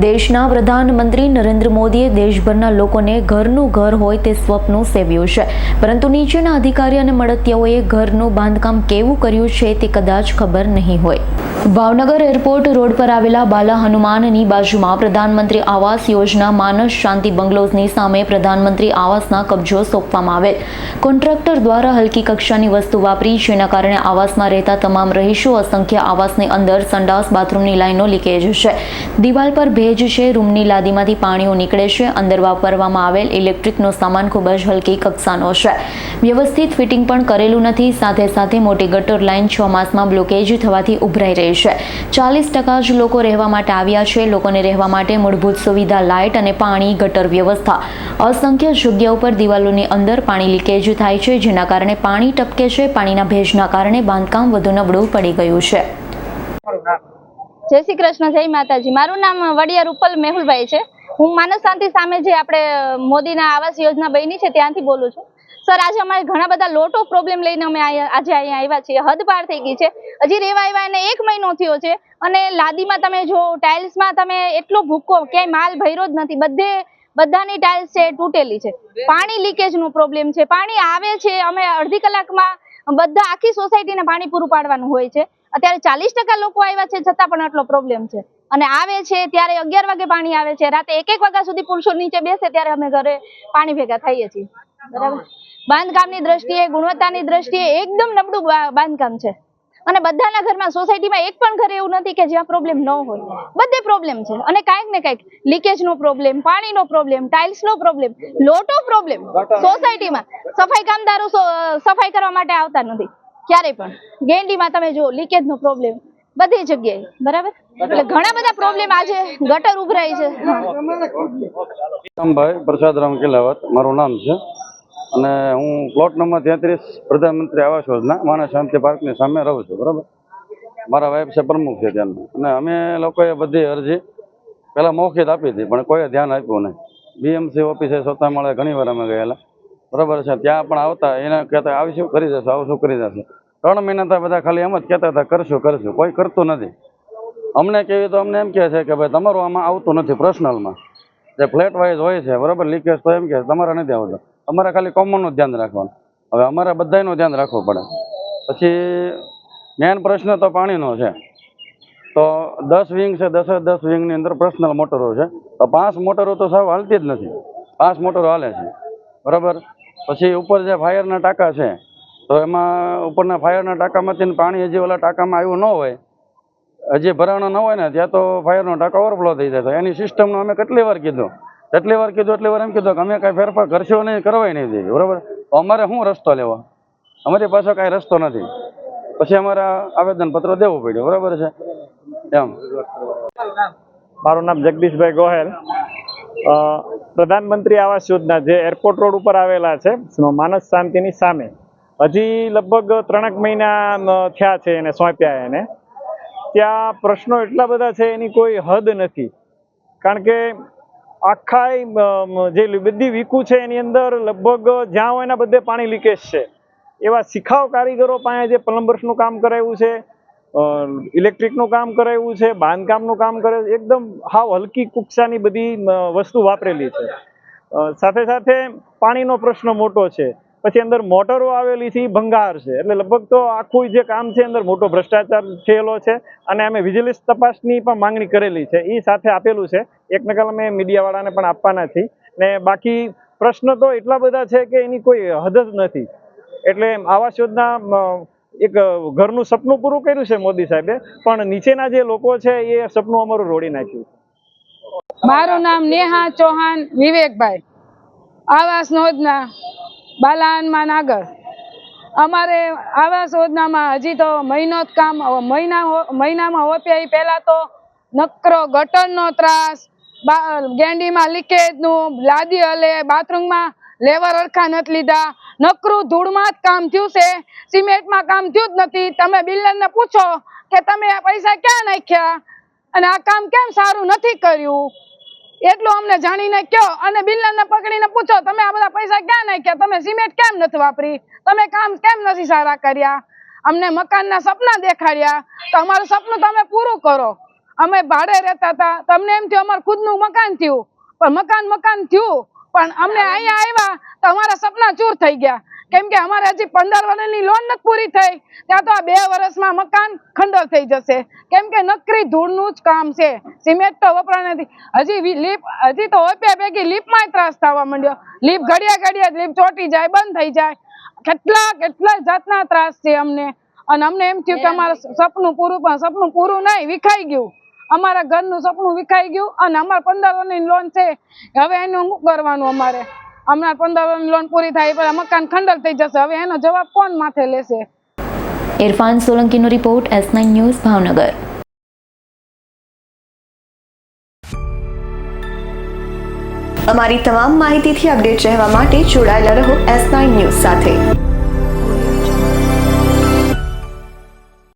દેશના પ્રધાનમંત્રી નરેન્દ્ર મોદીએ દેશભરના લોકોને ઘરનું ઘર હોય તે સ્વપ્ન સેવ્યું છે. પરંતુ નીચેના અધિકારી અને મળતિયાઓએ ઘરનું બાંધકામ કેવું કર્યું છે તે કદાચ ખબર નહીં હોય. ભાવનગર એરપોર્ટ રોડ પર આવેલા બાલા હનુમાનની બાજુમાં પ્રધાનમંત્રી આવાસ યોજના માનસ શાંતિ બંગલોઝની સામે પ્રધાનમંત્રી આવાસના કબજો સોંપવામાં આવેલ. કોન્ટ્રાક્ટર દ્વારા હલકી કક્ષાની વસ્તુ વાપરી, જેના કારણે આવાસમાં રહેતા તમામ રહીશો અસંખ્ય આવાસની અંદર સંડાસ, બાથરૂમની લાઈનો લીકેજ છે. દિવાલ પર ભેજ છે, રૂમની લાદીમાંથી પાણીઓ નીકળે છે, અંદર વાપરવામાં આવેલ ઇલેક્ટ્રિકનો સામાન ખૂબ જ હલકી કક્ષાનો છે. વ્યવસ્થિત ફિટિંગ પણ કરેલું નથી, સાથે સાથે મોટી ગટર લાઈન છ માસમાં બ્લોકેજ થવાથી ઉભરાઈ રહી છે. ચાલીસ ટકા જ લોકો રહેવા માટે આવ્યા છે, લોકોને રહેવા માટે મૂળભૂત સુવિધા લાઇટ અને પાણી, ગટર વ્યવસ્થા. અસંખ્ય જગ્યા ઉપર દિવાલોની અંદર પાણી લીકેજ થાય છે, જેના કારણે પાણી ટપકે છે, પાણીના ભેજના કારણે બાંધકામ વધુ નબળું પડી ગયું છે. જય શ્રી કૃષ્ણ, જય માતાજી. મારું નામ વડિયા રૂપલ મેહુલભાઈ છે. હું માનવ શાંતિ સામે જે આપણે મોદીના આવાસ યોજના બની છે ત્યાંથી બોલું છું. સર, આજે અમારે ઘણા બધા લોટો પ્રોબ્લેમ લઈને અમે આજે અહીંયા આવ્યા છીએ. હદ પાર થઈ ગઈ છે. હજી રેવા આવ્યા એને એક મહિનો થયો છે. અને લાદીમાં તમે જો, ટાઇલ્સમાં તમે એટલો ભૂકો ક્યાંય માલ ભર્યો જ નથી. બધે, બધાની ટાઇલ્સ છે, તૂટેલી છે. પાણી લીકેજનો પ્રોબ્લેમ છે. પાણી આવે છે, અમે અડધી કલાકમાં બધા આખી સોસાયટીને પાણી પૂરું પાડવાનું હોય છે. અત્યારે ચાલીસ ટકા લોકો આવ્યા છે છતાં પણ આટલો પ્રોબ્લેમ છે. અને આવે છે ત્યારે અગિયાર વાગે પાણી આવે છે રાતે એક એક વાગ્યા સુધી પુરુષો નીચે બેસે ત્યારે અમે ઘરે પાણી ભેગા થઈએ છીએ. બરાબર? બાંધકામની દ્રષ્ટિએ ગુણવત્તાની દ્રષ્ટિએ એકદમ નબળું બાંધકામ છે. અને બધાના ઘરમાં સોસાયટીમાં એક પણ ઘરે એવું નથી કે જ્યાં પ્રોબ્લેમ ન હોય. બધે પ્રોબ્લેમ છે. અને કાંઈક ને કાંઈક લીકેજનો પ્રોબ્લેમ પાણીનો પ્રોબ્લેમ ટાઇલ્સનો પ્રોબ્લેમ લોટો પ્રોબ્લેમ સોસાયટીમાં સફાઈ કામદારો સફાઈ કરવા માટે આવતા નથી. ક્યારેય પણ. ગેંડીમાં તમે જો લીકેજનો પ્રોબ્લેમ બધી જગ્યાએ. બરાબર? એટલે ઘણા બધા પ્રોબ્લેમ આજે ગટર ઉભરાય છે. ભાઈ પ્રસાદરામ કેલાવત મારું નામ છે. અને હું પ્લોટ નંબર તેત્રીસ, પ્રધાનમંત્રી આવાસ યોજના, માણસ શાંતિ પાર્કની સામે રહું છું. બરાબર? મારા વાઇફ છે પ્રમુખ છે ત્યાંના. અને અમે લોકોએ બધી અરજી પહેલાં મૌખિત આપી હતી, પણ કોઈએ ધ્યાન આપ્યું નહીં. બીએમસી ઓફિસે સોતા મળે, ઘણી વાર અમે ગયેલા. બરાબર છે? ત્યાં પણ આવતા, એને કહેતા આવીશું કરી જશું? આવશું કરી જશું? ત્રણ મહિના તો બધા ખાલી એમ જ કહેતા હતા, કરશું કરશું. કોઈ કરતું નથી. અમને કેવી તો અમને એમ કહે છે કે ભાઈ તમારું આમાં આવતું નથી પર્સનલમાં જે ફ્લેટ વાઇઝ હોય છે, બરાબર? લીકેજ તો એમ કહે તમારે નથી આવતું. અમારે ખાલી કોમનનું ધ્યાન રાખવાનું. હવે અમારે બધાયનું ધ્યાન રાખવું પડે. પછી મેન પ્રશ્ન તો પાણીનો છે. તો દસ વિંગ છે, દસે દસ વિંગની અંદર પર્સનલ મોટરો છે. તો પાંચ મોટરો તો સાવ હાલતી જ નથી. પાંચ મોટરો હાલે છે. બરાબર? પછી ઉપર જે ફાયરના ટાંકા છે તો એમાં ઉપરના ફાયરના ટાંકામાંથી પાણી હજી ઓલા ટાંકામાં આવ્યું ન હોય, હજી ભરાણો ન હોય ને, ત્યાં તો ફાયરનો ટાંકો ઓવરફ્લો થઈ જાય. તો એની સિસ્ટમનું અમે કેટલી વાર કીધું? એટલી વાર કીધું, એટલી વાર એમ કીધું કે અમે કાંઈ ફેરફાર કરશો નહીં, કરવાય નહીં દીધી બરાબર? અમારે શું રસ્તો લેવો? અમારી પાસે કાંઈ રસ્તો નથી. પછી અમારે આવેદનપત્ર દેવું પડ્યું, બરાબર છે? એમ. મારું નામ જગદીશભાઈ ગોહેલ. પ્રધાનમંત્રી આવાસ યોજના જે એરપોર્ટ રોડ ઉપર આવેલા છે માનસ શાંતિની સામે. હજી લગભગ ત્રણેક મહિના થયા છે એને સોંપ્યા એને. ત્યાં પ્રશ્નો એટલા બધા છે, એની કોઈ હદ નથી. કારણ કે આખા જે બધી વીકુ છે એની અંદર લગભગ જ્યાં હોય એના બધે પાણી લીકેજ છે. એવા શિખાઉ કારીગરો પાસે જે પ્લમ્બર્સનું કામ કરાવ્યું છે ઇલેક્ટ્રિકનું કામ કરાવ્યું છે, બાંધકામનું કામ કરે, એકદમ હાવ હલકી કુક્ષાની બધી વસ્તુ વાપરેલી છે. સાથે સાથે પાણીનો પ્રશ્ન મોટો છે. પછી અંદર મોટરો આવેલી છે એ ભંગાર છે. એટલે લગભગ તો આખું જે કામ છે અંદર મોટો ભ્રષ્ટાચાર થયેલો છે અને અમે વિજિલન્સ તપાસની પણ માંગણી કરેલી છે. એ સાથે આપેલું છે. એક નકલ અમે મીડિયાવાળાને પણ આપવાના છીએ. ને બાકી પ્રશ્ન તો એટલા બધા છે કે એની કોઈ હદ જ નથી. એટલે આવાસ યોજના એક ઘરનું સપનું પૂરું કર્યું છે મોદી સાહેબે, પણ નીચેના જે લોકો છે એ સપનું અમારું રોડી નાખ્યું મારું નામ નેહા ચૌહાણ વિવેકભાઈ. આવાસ યોજના બાલાનમાં નાગર. અમારે આવાસ યોજનામાં હજી તો મહિનો જ કામ મહિના મહિનામાં હોપે એ પહેલાં તો નકરો ગટરનો ત્રાસ ગેંડીમાં લીકેજનું, લાદી હલે, બાથરૂમમાં લેવર અરખા નથી લીધા, નકરું ધૂળમાં જ કામ થયું છે, સિમેન્ટમાં કામ થયું જ નથી. તમે બિલ્ડરને પૂછો કે તમે આ પૈસા ક્યાં નાખ્યા? અને આ કામ કેમ સારું નથી કર્યું? એટલું અમને જાણીને કયો અને બિલ્ડરને પકડીને પૂછો, તમે આ બધા પૈસા ક્યાં નાખ્યા? તમે સિમેન્ટ કેમ નથી વાપરી? તમે કામ કેમ નથી સારા કર્યા? અમને મકાનના સપના દેખાડ્યા. તો અમારું સપનું તમે પૂરું કરો. અમે ભાડે રહેતા હતા. તમને એમ થયું અમારું ખુદનું મકાન થયું. પણ મકાન મકાન થયું. પણ અમને અહીંયા આવ્યા તો અમારા સપના ચૂર થઈ ગયા. કેમ કે અમારે હજી પંદર વર્ષની લોન નથી પૂરી થઈ. ત્યાં તો આ બે વર્ષમાં મકાન ખંડર થઈ જશે. કેમ કે નકરી ધૂળનું જ કામ છે. સિમેન્ટ તો વપરાય નથી. હજી લીપ હજી તો ઓપ્યા ભેગી લીપમાં ત્રાસ થવા માંડ્યો. લીપ ઘડિયા ઘડિયા લીપ ચોટી જાય બંધ થઈ જાય. કેટલા કેટલા જાતના ત્રાસ છે અમને. અને અમને એમ થયું કે અમારું સપનું પૂરું પણ સપનું પૂરું નહીં વિખાઈ ગયું. અમારા ઘરનું સપનું વિખાઈ ગયું અને અમારે પંદર વર્ષની લોન છે. હવે એનું શું કરવાનું અમારે? હમણાં પંદર લોન પૂરી થાય પણ મકાન ખંડર થઈ જશે. હવે એનો જવાબ કોણ માથે લેશે? Irfan સોલંકીનો report S nine news, Bhavnagar. અમારી તમામ માહિતીથી અપડેટ રહેવા માટે જોડાયેલા રહો એસ નાઇન ન્યૂઝ સાથે.